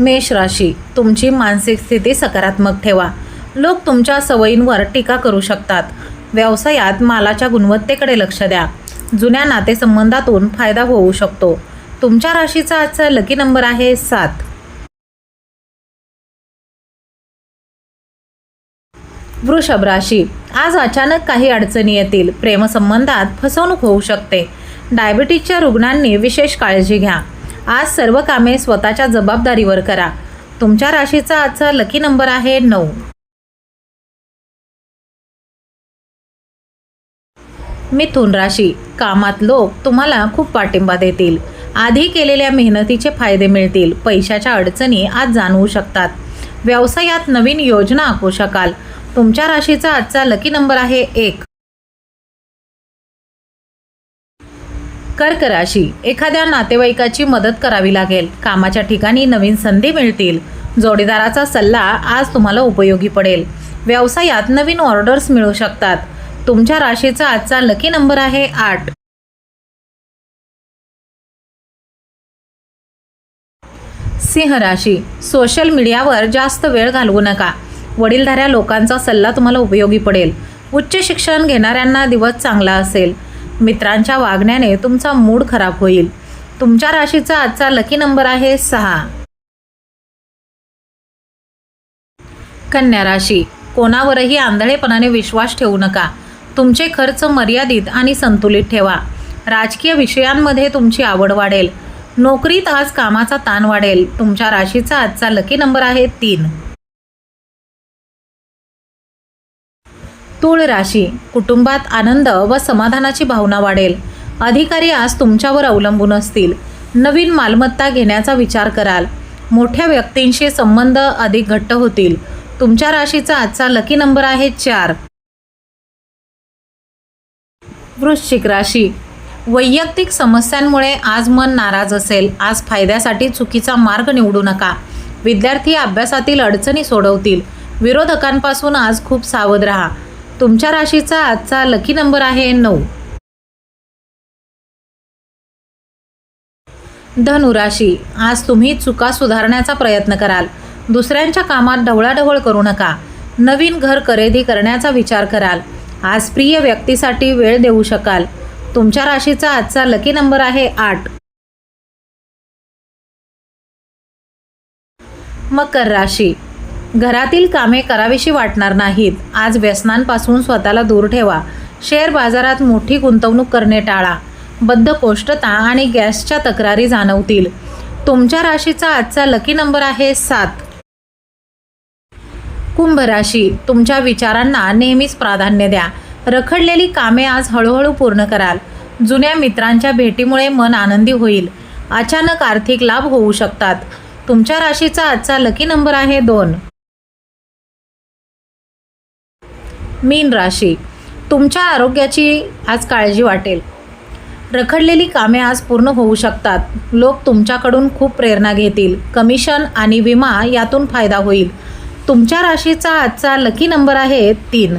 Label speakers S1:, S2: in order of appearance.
S1: मेष राशी तुमची मानसिक स्थिती सकारात्मक ठेवा. लोक तुमच्या सवयींवर टीका करू शकतात. व्यवसायात मालाच्या गुणवत्तेकडे लक्ष द्या. जुन्या नातेसंबंधातून फायदा होऊ शकतो. तुमच्या राशीचा आजचा लकी नंबर आहे सात. वृषभ राशी आज अचानक काही अडचणी येतील. प्रेमसंबंधात फसवणूक होऊ शकते. डायबिटीजच्या रुग्णांनी विशेष काळजी घ्या. आज सर्व कामे स्वतःच्या जबाबदारीवर करा. तुमच्या राशीचा आजचा लकी नंबर आहे नऊ. मिथुन राशी. कामात लोक तुम्हाला खूप पाठिंबा देतील. आधी केलेल्या मेहनतीचे फायदे मिळतील. पैशाच्या अडचणी आज जाणवू शकतात. व्यवसायात नवीन योजना आखू शकाल. तुमच्या राशीचा आजचा लकी नंबर आहे एक. सत्कार राशी एखाद्या नातेवाईकाची मदत करावी लागेल. कामाच्या ठिकाणी नवीन संधी मिळतील. जोडीदाराचा सल्ला आज तुम्हाला उपयोगी पडेल. व्यवसायात नवीन ऑर्डर्स मिळू शकतात. तुमच्या राशीचा आजचा लकी नंबर आहे आठ. सिंह राशी. सोशल मीडियावर जास्त वेळ घालवू नका. वडीलधाऱ्या लोकांचा सल्ला तुम्हाला उपयोगी पडेल. उच्च शिक्षण घेणाऱ्यांना दिवस चांगला असेल. मित्रांच्या वागण्याने तुमचा मूड खराब होईल. तुमच्या राशीचा आजचा लकी नंबर आहे सहा. कन्या राशी कोणावरही आंधळेपणाने विश्वास ठेवू नका. तुमचे खर्च मर्यादित आणि संतुलित ठेवा. राजकीय विषयांमध्ये तुमची आवड वाढेल. नोकरीत आज कामाचा ताण वाढेल. तुमच्या राशीचा आजचा लकी नंबर आहे तीन. तूळ राशी कुटुंबात आनंद व समाधानाची भावना वाढेल. अधिकारी आज तुमच्यावर अवलंबून असतील. नवीन मालमत्ता घेण्याचा विचार कराल. मोठ्या व्यक्तींशी संबंध अधिक घट्ट होतील. तुमच्या राशीचा आजचा लकी नंबर आहे चार. वृश्चिक राशी. वैयक्तिक समस्यांमुळे आज मन नाराज असेल. आज फायद्यासाठी चुकीचा मार्ग निवडू नका. विद्यार्थी अभ्यासातील अडचणी सोडवतील. विरोधकांपासून आज खूप सावध राहा. तुमच्या राशीचा आजचा लकी नंबर आहे नऊ. धनुराशी आज तुम्ही चुका सुधारण्याचा प्रयत्न कराल. दुसऱ्यांच्या कामात ढवळाढवळ करू नका. नवीन घर खरेदी करण्याचा विचार कराल. आज प्रिय व्यक्तीसाठी वेळ देऊ शकाल. तुमच्या राशीचा आजचा लकी नंबर आहे आठ. मकर राशी घरातील कामे करावीशी वाटणार नाहीत. आज व्यसनांपासून स्वतःला दूर ठेवा. शेअर बाजारात मोठी गुंतवणूक करणे टाळा. बद्धकोष्ठता आणि गॅसच्या तक्रारी जाणवतील. तुमच्या राशीचा आजचा लकी नंबर आहे सात. कुंभ राशी. तुमच्या विचारांना नेहमीच प्राधान्य द्या. रखडलेली कामे आज हळूहळू पूर्ण कराल. जुन्या मित्रांच्या भेटीमुळे मन आनंदी होईल. अचानक आर्थिक लाभ होऊ शकतात. तुमच्या राशीचा आजचा लकी नंबर आहे दोन. मीन राशी. तुमच्या आरोग्याची आज काळजी वाटेल. रखडलेली कामे आज पूर्ण होऊ शकतात. लोक तुमच्याकडून खूप प्रेरणा घेतील. कमिशन आणि विमा यातून फायदा होईल. तुमच्या राशीचा आजचा लकी नंबर आहे तीन.